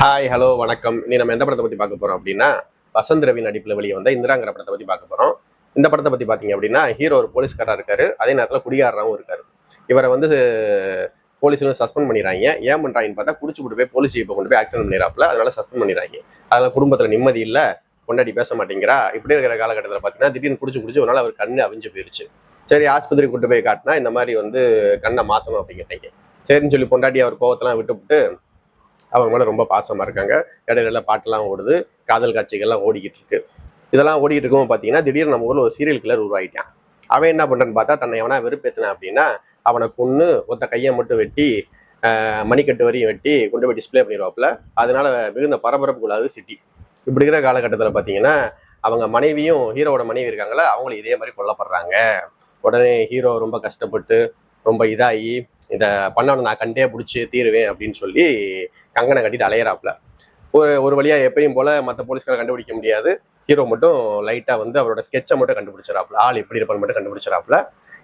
Hi hello வணக்கம். நீ நம்ம எந்த படத்தை பத்தி பார்க்க போறோம் அப்படின்னா வசந்த் ரவி நடிப்புல வெளியே வந்த இந்திராங்கிற படத்தை பத்தி பார்க்க போறோம். இந்த படத்தை பத்தி பாத்தீங்க அப்படின்னா ஹீரோ ஒரு போலீஸ்காரா இருக்காரு. அதே நேரத்துல குடிகாரராகவும் இருக்காரு. இவரை வந்து போலீஸ் சஸ்பெண்ட் பண்ணிடுறாங்க. ஏன் பண்றாங்கன்னு பார்த்தா குடிச்சு கொண்டு போய் போலீஸ் இப்போ கொண்டு போய் ஆக்சிடென்ட் பண்ணிடுறாப்புல. அதனால சஸ்பெண்ட் பண்ணிடுறாங்க. அதனால் குடும்பத்துல நிம்மதி இல்ல. பொண்டாட்டி பேச மாட்டேங்கிறா. இப்படி இருக்கிற காலகட்டத்தில் பார்த்தீங்கன்னா திடீர்னு குடிச்சு குடிச்சு ஒரு நாள் அவர் கண்ணு அவிஞ்சு போயிருச்சு. சரி ஆஸ்பத்திரி கூட்டு போய் காட்டினா இந்த மாதிரி வந்து கண்ணை மாற்றணும் அப்படிங்கிறீங்க சரின்னு சொல்லி பொண்டாட்டி அவர் கோவத்தெல்லாம் விட்டுவிட்டு அவங்க மேலே ரொம்ப பாசமாக இருக்காங்க. இடையில பாட்டெல்லாம் ஓடுது. காதல் காட்சிகள்லாம் ஓடிக்கிட்டு இருக்கு. இதெல்லாம் ஓடிக்கிட்டு இருக்கும் பார்த்தீங்கன்னா திடீர்னு நம்ம ஊரில் ஒரு சீரியல் கிளர் உருவாயிட்டான். அவன் என்ன பண்ணுறன்னு பார்த்தா தன்னை எவனா வெறுப்பேத்தினான் அப்படின்னா அவனை கொன்று ஒத்த கையை மட்டும் வெட்டி மணிக்கட்டு வரையும் வெட்டி கொண்டு போய் டிஸ்ப்ளே பண்ணிடுவாப்புல அதனால மிகுந்த பரபரப்புக்குள்ளாது சிட்டி இப்படி இருக்கிற காலகட்டத்தில் பார்த்தீங்கன்னா அவங்க மனைவியும் ஹீரோவோட மனைவி இருக்காங்களா அவங்களும் இதே மாதிரி கொல்லப்படுறாங்க. உடனே ஹீரோ ரொம்ப கஷ்டப்பட்டு ரொம்ப இதாகி இதை பண்ணவனை நான் கண்டே பிடிச்சி தீருவேன் அப்படின்னு சொல்லி கங்கனை கட்டிட்டு அலையிறாப்புல. ஒரு ஒரு வழியா எப்பயும் போல் மற்ற போலீஸ்கார கண்டுபிடிக்க முடியாது. ஹீரோ மட்டும் லைட்டாக வந்து அவரோட ஸ்கெட்சை மட்டும் கண்டுபிடிச்சிடாப்புல ஆள் எப்படி இருப்பான்னு மட்டும் கண்டுபிடிச்சிடாப்புல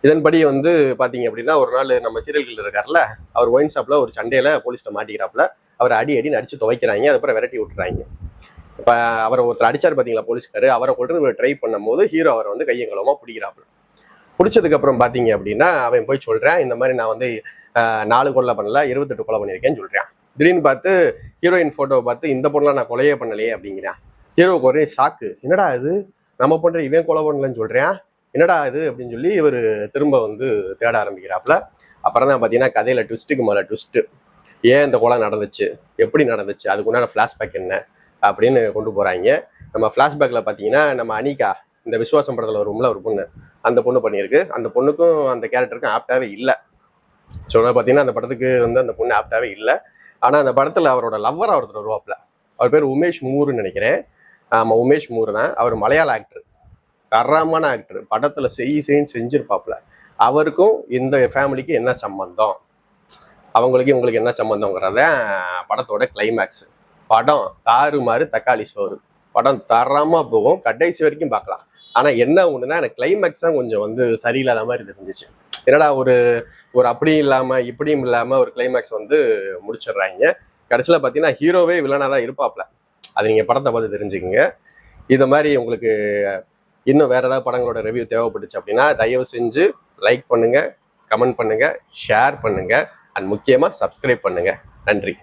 இதன்படி வந்து பார்த்தீங்க அப்படின்னா ஒரு நாள் நம்ம சீரியல்களில் இருக்கார்ல அவர் ஒயின் ஷாப்பில் ஒரு சண்டையில போலீஸ்ட்ட மாட்டிக்கிறாப்புல. அவர் அடி அடி அடிச்சு துவைக்கிறாங்க அதுக்கப்புறம் விரட்டி விட்டுறாங்க. இப்போ அவரை ஒருத்தர் அடிச்சார் பாத்தீங்களா போலீஸ்காரு? அவரை கொண்டு ட்ரை பண்ணும்போது ஹீரோ அவரை வந்து கையங்கலமாக பிடிக்கிறாப்புல. பிடிச்சதுக்கப்புறம் பார்த்தீங்க அப்படின்னா அவன் போய் சொல்கிறேன் இந்த மாதிரி நான் வந்து நாலு கொலை பண்ணல இருபத்தெட்டு கொலை பண்ணியிருக்கேன்னு சொல்கிறேன் திடீர்னு பார்த்து ஹீரோயின் ஃபோட்டோவை பார்த்து இந்த பொண்ணெலாம் நான் கொலையே பண்ணலையே அப்படிங்கிறான். ஹீரோவுக்கு ஒரே ஷாக்கு என்னடா இது? நம்ம பண்ணுற இவன் கொலை பண்ணலன்னு சொல்கிறேன் என்னடா இது? அப்படின்னு சொல்லி இவர் திரும்ப வந்து தேட ஆரம்பிக்கிறாப்புல. அப்புறம் தான் பார்த்தீங்கன்னா கதையில் ட்விஸ்ட்டுக்கு மேலே ட்விஸ்ட்டு ஏன் இந்த கொலை நடந்துச்சு? எப்படி நடந்துச்சு? அதுக்கு உண்டான ஃப்ளாஷ்பேக் என்ன? அப்படின்னு கொண்டு போகிறாங்க நம்ம ஃப்ளாஷ்பேக்கில் பார்த்தீங்கன்னா நம்ம அனிகா இந்த விஸ்வாசம் படத்தில் வரும்ல ஒரு பொண்ணு அந்த பொண்ணு பண்ணியிருக்கு. அந்த பொண்ணுக்கும் அந்த கேரக்டருக்கும் ஆப்டாவே இல்லை. சொல்ல பார்த்தீங்கன்னா அந்த படத்துக்கு வந்து அந்த பொண்ணு ஆப்டாவே இல்லை. ஆனால் அந்த படத்தில் அவரோட லவ்வராக ஒருத்தர் வருவாப்புல. அவர் பேர் உமேஷ் மூருன்னு நினைக்கிறேன். ஆமாம் உமேஷ் மூரு தான். அவர் மலையாள ஆக்டர் தரமான ஆக்டர் படத்தில் செய் செய்ன்னு செஞ்சுருப்பாப்புல. அவருக்கும் இந்த ஃபேமிலிக்கு என்ன சம்பந்தம்? அவங்களுக்கு இவங்களுக்கு என்ன சம்பந்தங்கிறத படத்தோட கிளைமேக்ஸ் படம் தாறுமாறு தக்காளி சோறு. படம் தரமாக போகும். கடைசி வரைக்கும் பார்க்கலாம். ஆனா என்ன ஒண்ணுன்னா எனக்கு கிளைமேக்ஸ் தான் கொஞ்சம் வந்து சரியில்லாத மாதிரி இருந்துச்சு. என்னடா ஒரு ஒரு அப்படியும் இல்லாம இப்படியும் இல்லாம ஒரு கிளைமேக்ஸ் வந்து முடிச்சிடுறாங்க. கடைசியில் பார்த்தீங்கன்னா ஹீரோவே வில்லனாக தான் இருப்பாப்ல. அது நீங்கள் படத்தை பார்த்து தெரிஞ்சுக்கங்க. இது மாதிரி உங்களுக்கு இன்னும் வேற ஏதாவது படங்களோட ரிவ்யூ தேவைப்பட்டுச்சு அப்படின்னா தயவு செஞ்சு லைக் பண்ணுங்க கமெண்ட் பண்ணுங்க ஷேர் பண்ணுங்க அண்ட் முக்கியமாக சப்ஸ்கிரைப் பண்ணுங்க. நன்றி.